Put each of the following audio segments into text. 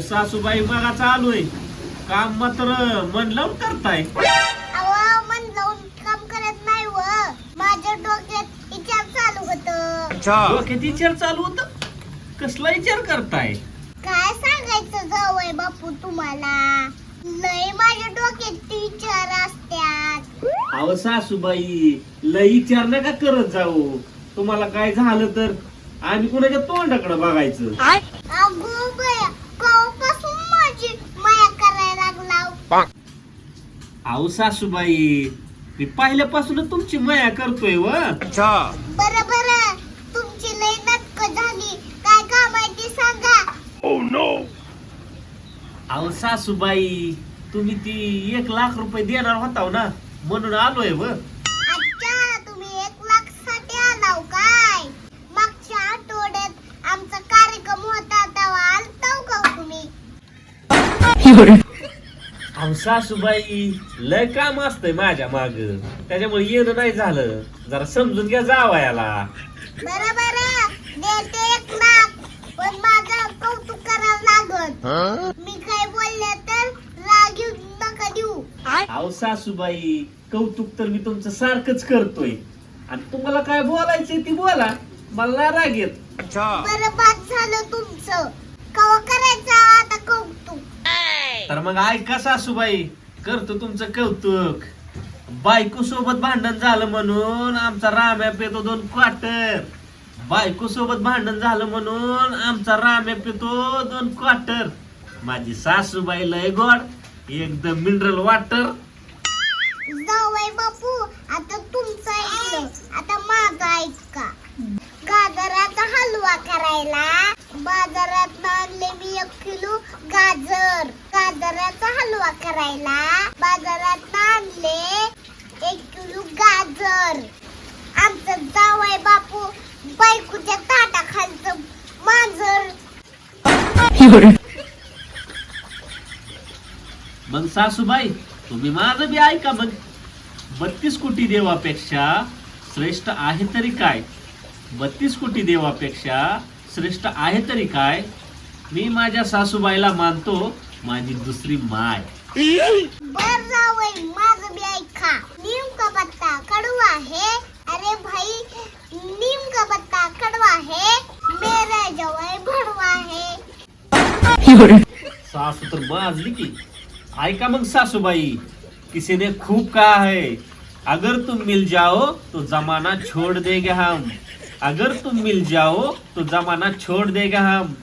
अहो सासूबाई बघा चालूय काम मात्र मन लावून करताय. अहो मन लावून काम करत नाही व. माझ्या डोक्यात विचार चालू होत. डोक्यात विचार चालू होत? कसला विचार करताय? काय सांगायचं जवळ बापू तुम्हाला? लय माझ्या डोक्यात विचार अहो सासूबाई लय विचार नका करत जाऊ. तुम्हाला काय झालं तर आम्ही कुणाच्या तोंडाकडे बघायचं? अगो बया अहो सासूबाई मी पहिल्यापासूनच तुमची माया करतोय व. बर बर. तुमची लय नाटक झाली. काय काम आहे ते सांगा. अहो सासूबाई तुम्ही ती एक लाख रुपये देणार होता ना म्हणून आलोय व. अच्छा तुम्ही एक लाखसाठी आलाव काय? मागच्या आठवड्यात आमचा कार्यक्रम होता तेव्हा आलताव का तुम्ही? अहो सासूबाई लय काम असतंय माझ्या माग. त्याच्यामुळे येणं नाही झालं. जरा समजून घ्या जावा याला बरं बरं देते एक लाख पण माझं कौतुक करावं लागत मी काय बोलले तर राग येऊ नका देऊ. अहो सासूबाई कौतुक तर मी तुमचं सारखंच करतोय. आणि तुम्हाला काय बोलायचंय ती बोला. मला नाही राग येत. बरं बाद झालं तुमचं. कवा करायचं आता कौतुक? तर मग ऐका सासूबाई? करतो तुमचं कौतुक. बायको सोबत भांडण झालं म्हणून आमचा राम्या पेतो दोन क्वार्टर बायको सोबत भांडण झालं म्हणून आमचा राम्या पेतो दोन क्वार्टर माझी सासूबाई लय गोड एकदम मिनरल वॉटर जावई बापू आता तुमचं ऐकलं. आता माझं ऐका गाजराचा हलवा करायला. बाजारात आणले मी एक किलो गाजर. गाजराचा हलवा करायला. बाजारात आणले एक किलो गाजर. आमचं जावय बापू. बायकोच्या ताटाखालचं मांजर. मग सासूबाई तुम्ही माझं बी ऐका मग. बत्तीस कोटी देवापेक्षा श्रेष्ठ आहे तरी काय? बत्तीस कोटी देवापेक्षा श्रेष्ठ आहे तरी काय? मी माझ्या सासूबाईला मानतो माझी दुसरी माय. बर जावई माझं बी ऐका. नीम का पत्ता कडवा है अरे भाई नीम का पत्ता कडवा है मेरा जवाई भड़वा है सासू तर माजली की. ऐका मग सासूबाई किसी ने खूब कहा है. अगर तुम मिल जाओ तो जमाना छोड़ देंगे हम. अगर तुम मिल जाओ तो जमाना छोड़ देंगे हम.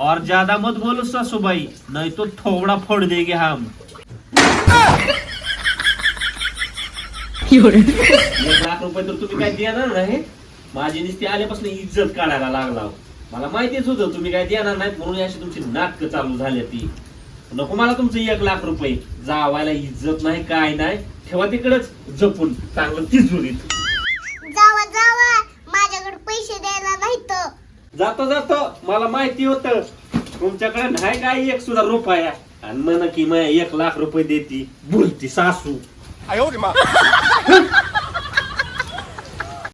और ज्यादा मत बोलो सासूबाई नहीं तो थोबड़ा फोड़ देंगे हम। एक लाख रुपये तर तुम्ही काय देणार नाही? माझी नुसती आल्यापासून इज्जत काढायला लागला मला माहितीच होतं तुम्ही काय देणार नाहीत म्हणून अशी तुमची नाटकं चालू झाली ती. नको मला तुमचं एक लाख रुपये. जावायला इज्जत नाही काय नाही. ठेवा तिकडच जपून चांगलं तिजोरीत. जातो जातो. मला माहिती होत. तुमच्याकडे नाही काय एक सुद्धा रुपया. आणि म्हण की माया एक लाख रुपये देती. बोलती सासू.